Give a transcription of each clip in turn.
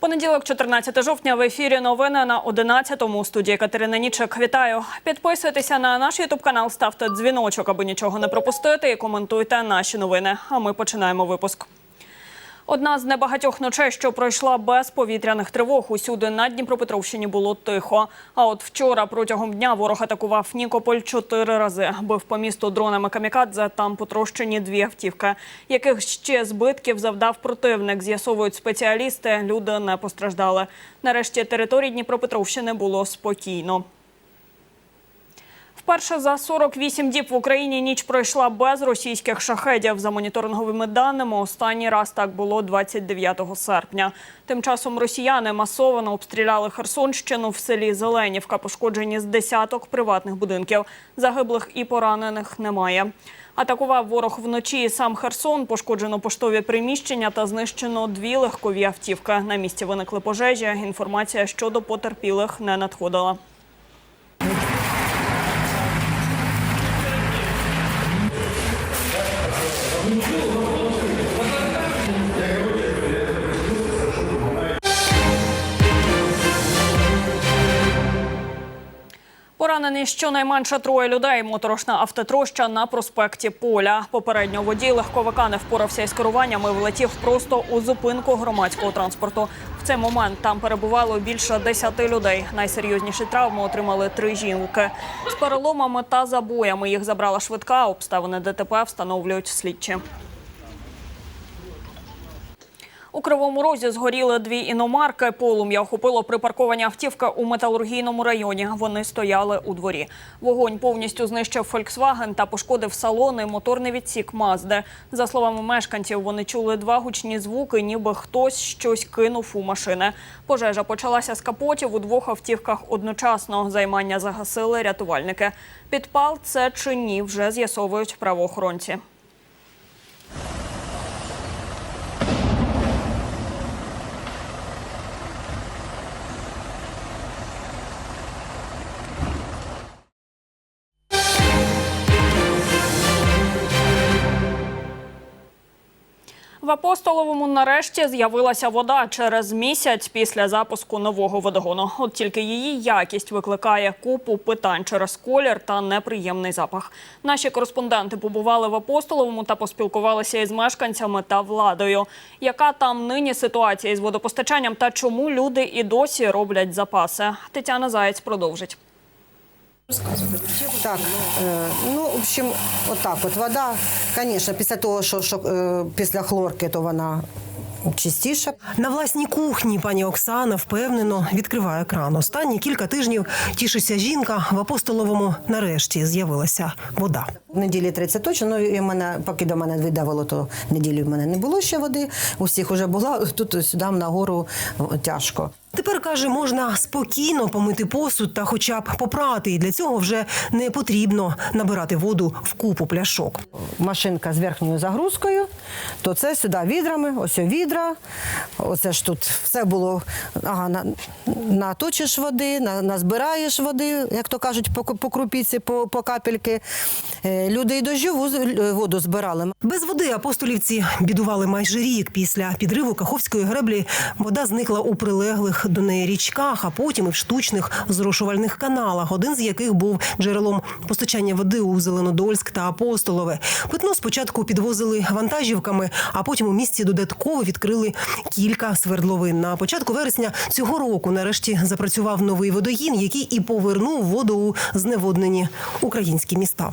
Понеділок, 14 жовтня, в ефірі новини на 11-му. У студії Катерина Нічек. Вітаю. Підписуйтеся на наш ютуб канал, ставте дзвіночок, аби нічого не пропустити, і коментуйте наші новини. А ми починаємо випуск. Одна з небагатьох ночей, що пройшла без повітряних тривог. Усюди на Дніпропетровщині було тихо. А от вчора протягом дня ворог атакував Нікополь чотири рази. Бив по місту дронами камікадзе. Там потрощені дві автівки. Яких ще збитків завдав противник? З'ясовують спеціалісти. Люди не постраждали. Нарешті території Дніпропетровщини було спокійно. Вперше за 48 діб в Україні ніч пройшла без російських шахедів. За моніторинговими даними, останній раз так було 29 серпня. Тим часом росіяни масово обстріляли Херсонщину в селі Зеленівка. Пошкоджені з десяток приватних будинків. Загиблих і поранених немає. Атакував ворог вночі сам Херсон. Пошкоджено поштові приміщення та знищено дві легкові автівки. На місці виникли пожежі. Інформація щодо потерпілих не надходила. Thank you. Поранені щонайменше троє людей. Моторошна автотроща на проспекті Поля. Попередньо водій легковика не впорався із керуванням і влетів просто у зупинку громадського транспорту. В цей момент там перебувало більше десяти людей. Найсерйозніші травми отримали три жінки. З переломами та забоями їх забрала швидка. Обставини ДТП встановлюють слідчі. У Кривому Розі згоріли дві іномарки. Полум'я охопило припарковані автівки у металургійному районі. Вони стояли у дворі. Вогонь повністю знищив «Фольксваген» та пошкодив салони, моторний відсік Мазди. За словами мешканців, вони чули два гучні звуки, ніби хтось щось кинув у машини. Пожежа почалася з капотів у двох автівках одночасно. Займання загасили рятувальники. Підпал це чи ні, вже з'ясовують правоохоронці. Апостоловому нарешті з'явилася вода через місяць після запуску нового водогону. От тільки її якість викликає купу питань через колір та неприємний запах. Наші кореспонденти побували в Апостоловому та поспілкувалися із мешканцями та владою. Яка там нині ситуація із водопостачанням та чому люди і досі роблять запаси? Тетяна Заєць продовжить. Так, е, ну, в общем, отак от вода, звісно, після того, що, що е, після хлорки, то вона чистіша. На власній кухні пані Оксана впевнено відкриває кран. Останні кілька тижнів тішиться жінка в апостоловому. Нарешті з'явилася вода. Неділі 30 точно, ну і мене, поки до мене видавило, то неділі в мене не було ще води. У всіх вже була, тут сюди на гору тяжко. Тепер каже, можна спокійно помити посуд та, хоча б попрати. І для цього вже не потрібно набирати воду в купу пляшок. Машинка з верхньою загрузкою, то це сюди відрами, ось відра. Оце ж тут все було. Ага, на, наточиш води, на, назбираєш води, як то кажуть, по, по крупіці, по, по капельки. Е, Люди і дощу вуз- воду збирали. Без води апостолівці бідували майже рік. Після підриву Каховської греблі вода зникла у прилеглих до неї річках, а потім і в штучних зрошувальних каналах, один з яких був джерелом постачання води у Зеленодольськ та Апостолове. Питно спочатку підвозили вантажівками, а потім у місті додатково відкрили кілька свердловин. На початку вересня цього року нарешті запрацював новий водогін, який і повернув воду у зневоднені українські міста.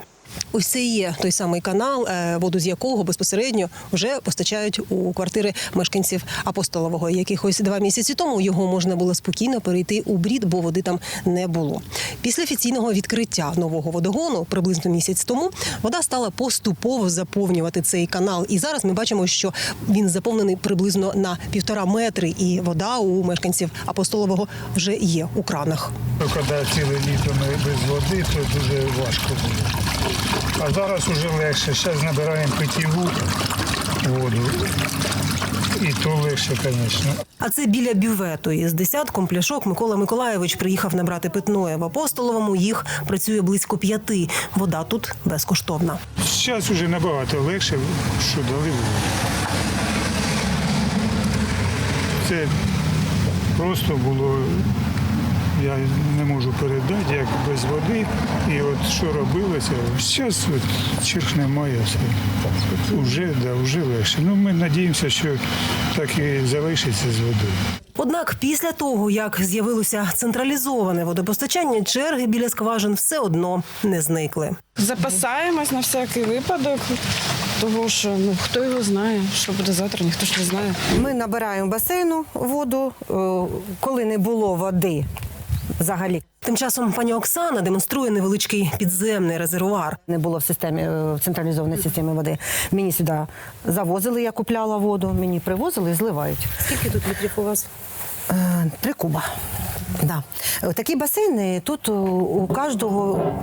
Ось це є той самий канал, е, воду з якого безпосередньо вже постачають у квартири мешканців апостолового. Якихось два місяці тому його можна було спокійно перейти у брід, бо води там не було. Після офіційного відкриття нового водогону, приблизно місяць тому, вода стала поступово заповнювати цей канал. І зараз ми бачимо, що він заповнений приблизно на півтора метри, і вода у мешканців апостолового вже є у кранах. Коли ціле літо ми без води, то дуже важко було. А зараз вже легше. Зараз набираємо питьову воду. І то легше, звісно. А це біля бювету. Із десятком пляшок Микола Миколаєвич приїхав набрати питної. В Апостоловому їх працює близько п'яти. Вода тут безкоштовна. Зараз вже набагато легше, що дали воду. Це просто було. Я передати, як без води. І от що робилося, зараз от чірк немає все. Вже, да, вже легше. Ну, ми надіємося, що так і залишиться з водою. Однак після того, як з'явилося централізоване водопостачання, черги біля скважин все одно не зникли. Запасаємось на всякий випадок, того що ну хто його знає, що буде завтра, ніхто ж не знає. Ми набираємо басейну воду, е, коли не було води взагалі. Тим часом пані Оксана демонструє невеличкий підземний резервуар. Не було в системі е, в централізованій системі води. Мені сюди завозили, я купляла воду, мені привозили і зливають. Скільки тут літрів у вас? Е, Три куба. Да. Е, Такі басейни тут у- у кожного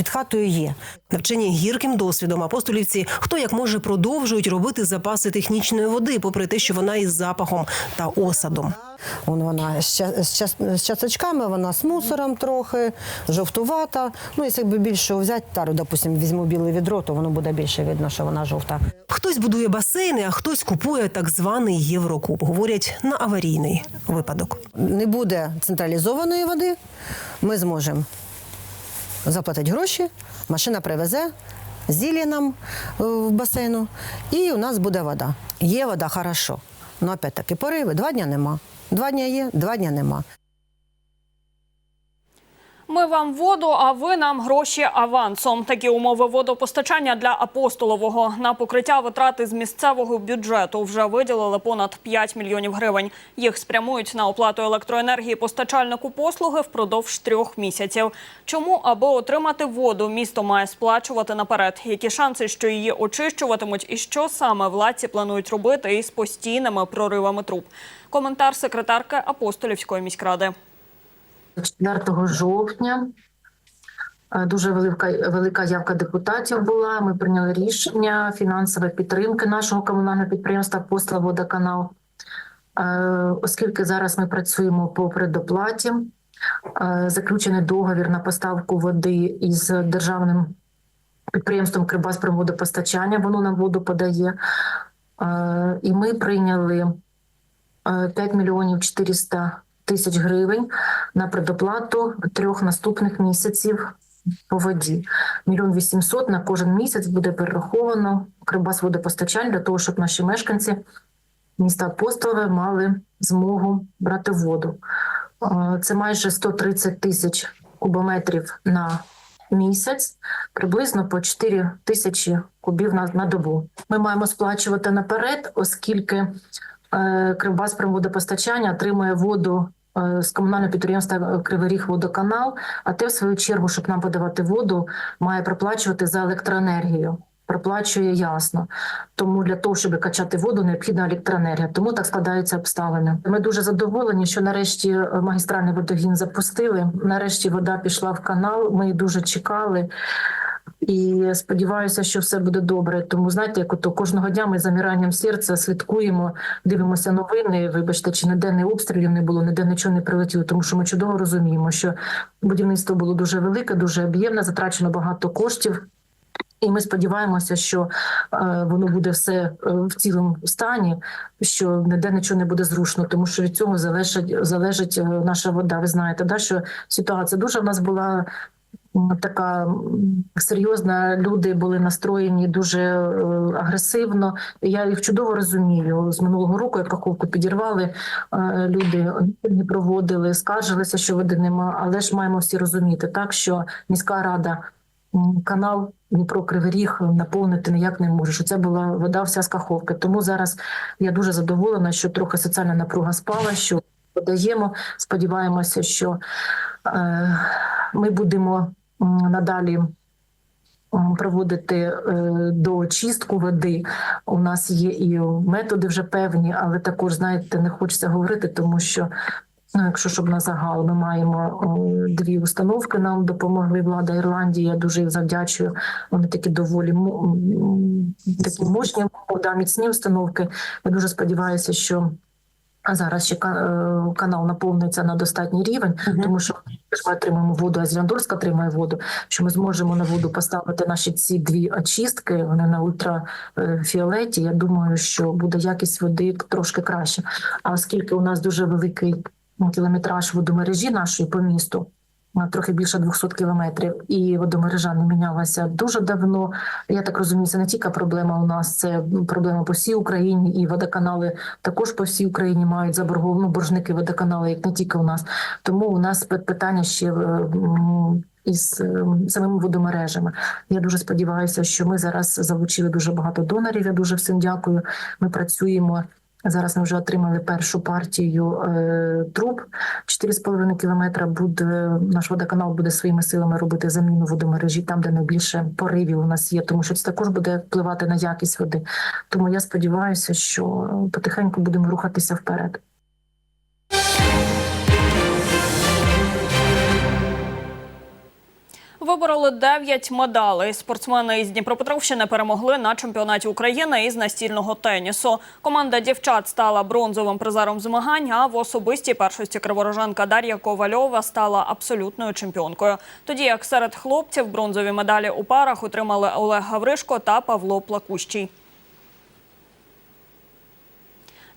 під хатою є. Навчені гірким досвідом апостолівці, хто як може продовжують робити запаси технічної води, попри те, що вона із запахом та осадом. Вон вона з, ча- з, час- з часочками, вона з мусором трохи, жовтувата. Ну, якщо якби більше взяти тару, допустимо, візьму біле відро, то воно буде більше видно, що вона жовта. Хтось будує басейни, а хтось купує так званий Єврокуб. Говорять на аварійний випадок. Не буде централізованої води, ми зможемо заплатити гроші, машина привезе. Зілля нам е, в басейну, і у нас буде вода. Є вода, хорошо. Ну, опять-таки, пориви, два дня нема. Два дня є, два дня нема. Ми вам воду, а ви нам гроші авансом. Такі умови водопостачання для апостолового на покриття витрати з місцевого бюджету вже виділили понад 5 мільйонів гривень. Їх спрямують на оплату електроенергії постачальнику послуги впродовж трьох місяців. Чому, аби отримати воду, місто має сплачувати наперед? Які шанси, що її очищуватимуть, і що саме владці планують робити із постійними проривами труб? Коментар секретарки апостолівської міськради. 4 жовтня. Е, Дуже велика велика явка депутатів була. Ми прийняли рішення фінансової підтримки нашого комунального підприємства Посла Водоканал. Е, Оскільки зараз ми працюємо по предоплаті, е, заключений договір на поставку води із державним підприємством Кривбаспромводопостачання, воно нам воду подає. І ми прийняли е, 5 мільйонів 400 тисяч гривень на предоплату трьох наступних місяців по воді. Мільйон вісімсот на кожен місяць буде перераховано Кривбас водопостачання для того, щоб наші мешканці міста Апостолове мали змогу брати воду. Це майже 130 тисяч кубометрів на місяць, приблизно по 4 тисячі кубів на, на добу. Ми маємо сплачувати наперед, оскільки е, Кривбаспромводопостачання отримує воду з комунального підприємства Кривий Ріг водоканал, а те, в свою чергу, щоб нам подавати воду, має проплачувати за електроенергію. Проплачує ясно. Тому для того, щоб качати воду, необхідна електроенергія. Тому так складаються обставини. Ми дуже задоволені, що нарешті е, магістральний водогін запустили. Нарешті вода пішла в канал. Ми дуже чекали. І сподіваюся, що все буде добре. Тому знаєте, як ото кожного дня ми з замиранням серця слідкуємо, дивимося новини. Вибачте, чи ніде не обстрілів не було, ніде нічого не прилетіло. Тому що ми чудово розуміємо, що будівництво було дуже велике, дуже об'ємне, затрачено багато коштів. І ми сподіваємося, що е, воно буде все е, в цілому стані, що ніде нічого не буде зрушено, тому що від цього залежить залежить е, наша вода. Ви знаєте, да, що ситуація дуже в нас була така серйозна. Люди були настроєні дуже е, агресивно. Я їх чудово розумію. З минулого року, як каховку підірвали, е, люди не проводили, скаржилися, що води нема. Але ж маємо всі розуміти, так що міська рада. Канал Дніпро Кривий Ріг наповнити ніяк не може. Що це була вода вся з каховки. Тому зараз я дуже задоволена, що трохи соціальна напруга спала, що подаємо. Сподіваємося, що е, ми будемо надалі проводити е, доочистку води. У нас є і методи вже певні, але також знаєте, не хочеться говорити, тому що. Ну, якщо щоб на загал, ми маємо дві установки. Нам допомогли влада Ірландії. Я дуже їх завдячую. Вони такі доволі такі мощні, да, міцні установки. Я дуже сподіваюся, що а зараз ще е, канал наповниться на достатній рівень, тому що ми отримуємо воду, а Зіляндорськ отримає воду. Що ми зможемо на воду поставити наші ці дві очистки. Вони на ультрафіолеті. Я думаю, що буде якість води трошки краще. А оскільки у нас дуже великий кілометраж водомережі нашої по місту. Е, Трохи більше 200 кілометрів, і водомережа не мінялася дуже давно. Я так розумію, це не тільки проблема у нас, це проблема по всій Україні, і водоканали також по всій Україні мають заборговані боржники водоканали, як не тільки у нас. Тому у нас питання ще із е, самими водомережами. Я дуже сподіваюся, що ми зараз залучили дуже багато донорів. Я дуже всім дякую. Ми працюємо. Зараз ми вже отримали першу партію е, труб. 4,5 кілометра буде наш водоканал буде своїми силами робити заміну водомережі там, де найбільше поривів у нас є, тому що це також буде впливати на якість води. Тому я сподіваюся, що потихеньку будемо рухатися вперед. Вибороли 9 медалей. Спортсмени із Дніпропетровщини перемогли на чемпіонаті України із настільного тенісу. Команда дівчат стала бронзовим призером змагань. А в особистій першості криворожанка Дар'я Ковальова стала абсолютною чемпіонкою. Тоді як серед хлопців бронзові медалі у парах отримали Олег Гавришко та Павло Плакущий.